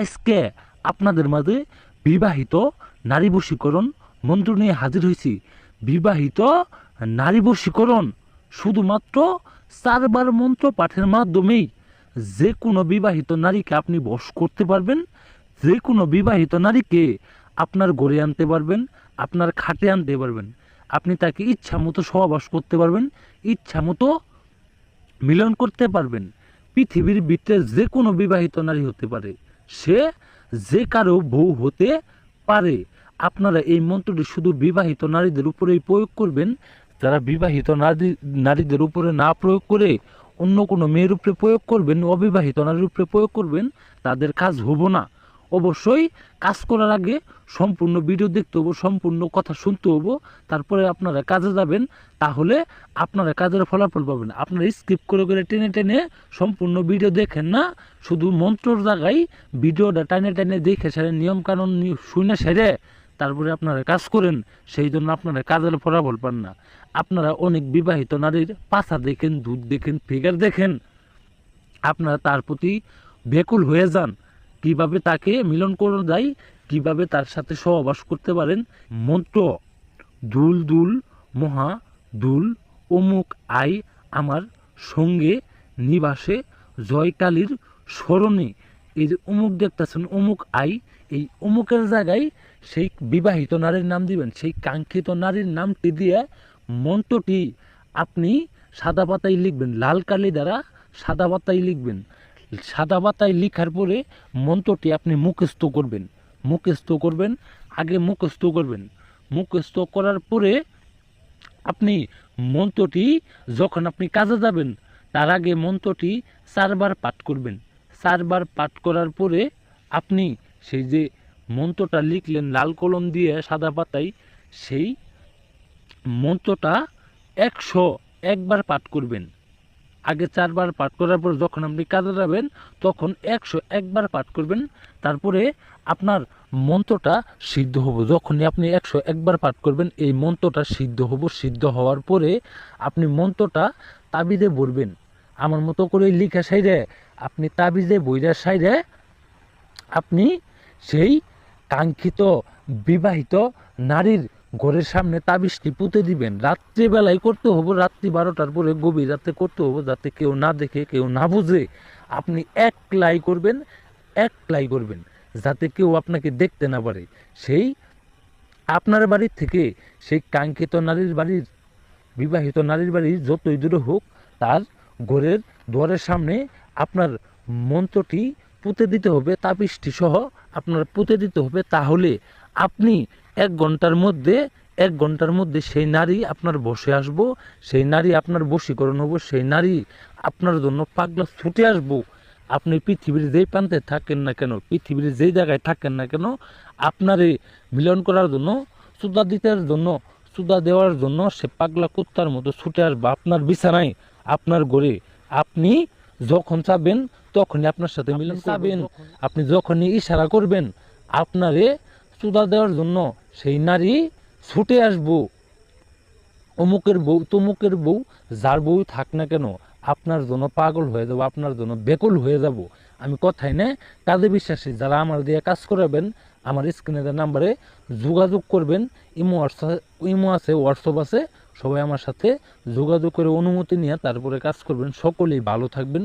আজকে আপনাদের মাঝে বিবাহিত নারী বশীকরণ মন্ত্র নিয়ে হাজির হয়েছি। বিবাহিত নারী বশীকরণ শুধুমাত্র চারবার মন্ত্র পাঠের মাধ্যমেই যে কোনো বিবাহিত নারীকে আপনি বশ করতে পারবেন যে কোনো বিবাহিত নারীকে আপনার গড়ে আনতে পারবেন, আপনার খাটে আনতে পারবেন। আপনি তাকে ইচ্ছা মতো সহবাস করতে পারবেন, ইচ্ছা মতো মিলন করতে পারবেন। পৃথিবীর ভিতরে যে কোনো বিবাহিত নারী হতে পারে। সে যে কারও বউ হতে পারে। আপনারা এই মন্ত্রটি শুধু বিবাহিত নারীদের উপরেই প্রয়োগ করবেন। যারা বিবাহিত নারী, নারীদের উপরে না প্রয়োগ করে অন্য কোনো মেয়ের উপরে প্রয়োগ করবেন, অবিবাহিত নারীর উপরে প্রয়োগ করবেন, তাদের কাজ হব না। অবশ্যই কাজ করার আগে সম্পূর্ণ ভিডিও দেখতে হব, সম্পূর্ণ কথা শুনতে হব, তারপরে আপনারা কাজে যাবেন, তাহলে আপনারা কাজের ফলাফল পাবেন। আপনারা স্কিপ করে করে টেনে টেনে সম্পূর্ণ ভিডিও দেখেন না, শুধু মন্ত্রর জায়গায় ভিডিওটা টানে টেনে দেখে সেরে নিয়ম কানুন শুনে সেরে তারপরে আপনারা কাজ করেন, সেই জন্য আপনারা কাজের ফলাফল পান না। আপনারা অনেক বিবাহিত নারীর পাছা দেখেন, দুধ দেখেন, ফিগার দেখেন, আপনারা তার প্রতি বেকুল হয়ে যান। কীভাবে তাকে মিলন করা যায়, কীভাবে তার সাথে সহবাস করতে পারেন, মন্ত্র, দুল দুল, মহা, দুল, অমুক আই আমার সঙ্গে নিবাসে জয়কালীর স্মরণে। এই যে অমুক দেখতেছেন, অমুক আই, এই অমুকের জায়গায় সেই বিবাহিত নারীর নাম দিবেন, সেই কাঙ্ক্ষিত নারীর নামটি দিয়ে মন্ত্রটি আপনি সাদা পাতায় লিখবেন, লাল কালি দ্বারা সাদা পাতায় লিখবেন। সাদা পাতায় লেখার পরে মন্ত্রটি আপনি মুখস্থ করবেন। মুখস্থ করবেন, আগে মুখস্থ করবেন। মুখস্থ করার পরে আপনি মন্ত্রটি যখন আপনি কাজে যাবেন, তার আগে মন্ত্রটি চারবার পাঠ করবেন। চারবার পাঠ করার পরে আপনি সেই যে মন্ত্রটা লিখলেন লাল কলম দিয়ে সাদা পাতায়, সেই মন্ত্রটা একশো একবার পাঠ করবেন। আগে চারবার পাঠ করার পর যখন আপনি কাজে যাবেন, তখন একশো একবার পাঠ করবেন। তারপরে আপনার মন্ত্রটা সিদ্ধ হব। যখনই আপনি একশো একবার পাঠ করবেন, এই মন্ত্রটা সিদ্ধ হব। সিদ্ধ হওয়ার পরে আপনি মন্ত্রটা তাবিদে ভরবেন। আমার মতো করে লিখা সাইডে আপনি তাবিজে বইরার সাইডে আপনি সেই কাঙ্ক্ষিত বিবাহিত নারীর ঘরের সামনে তাবিজটি পুঁতে দিবেন। রাত্রিবেলায় করতে হব, রাত্রি বারোটার পরে গভীর রাতে করতে হব, যাতে কেউ না দেখে, কেউ না বুঝে। আপনি এক লাই করবেন এক লাই করবেন, যাতে কেউ আপনাকে দেখতে না পারে। সেই আপনার বাড়ির থেকে, সেই কাঙ্ক্ষিত নারীর বাড়ির, বিবাহিত নারীর বাড়ি যতই দূরে হোক, তার ঘরের দুয়ারের সামনে আপনার মন্ত্রটি পুঁতে দিতে হবে তাপিসটি সহ আপনার পুঁতে দিতে হবে। তাহলে আপনি ঘণ্টার মধ্যে এক ঘণ্টার মধ্যে সেই নারী আপনার বসে আসব সেই নারী আপনার বশীকরণ হব সেই নারী আপনার জন্য পাগলা ছুটে আসব। আপনি পৃথিবীর যেই প্রান্তে থাকেন না কেন পৃথিবীর যেই জায়গায় থাকেন না কেন আপনারে মিলন করার জন্য সুদা দিতের জন্য সুদা দেওয়ার জন্য সে পাগলা কুত্তার মতো ছুটে আসবে আপনার বিছানায় আপনার ঘরে। আপনি যখন চাবেন তখনই আপনার সাথে মিলন চাবেন আপনি যখনই ইশারা করবেন আপনারে সুদা দেওয়ার জন্য সেই নারী ছুটে আসব। অমুকের বউ, তমুকের বউ, যার বউ থাক না কেন, আপনার জন্য পাগল হয়ে যাব, আপনার জন্য বেকুল হয়ে যাব। আমি কথাই না, কাজে বিশ্বাসী, যারা আমার দিয়ে কাজ করাবেন, আমার স্ক্রিনের নাম্বারে যোগাযোগ করবেন, ইমো হোয়াটসঅ্যাপ, ইমো আছে, হোয়াটসঅ্যাপ আছে, সবাই আমার সাথে যোগাযোগ করে অনুমতি নিয়ে তারপরে কাজ করবেন। সকলেই ভালো থাকবেন।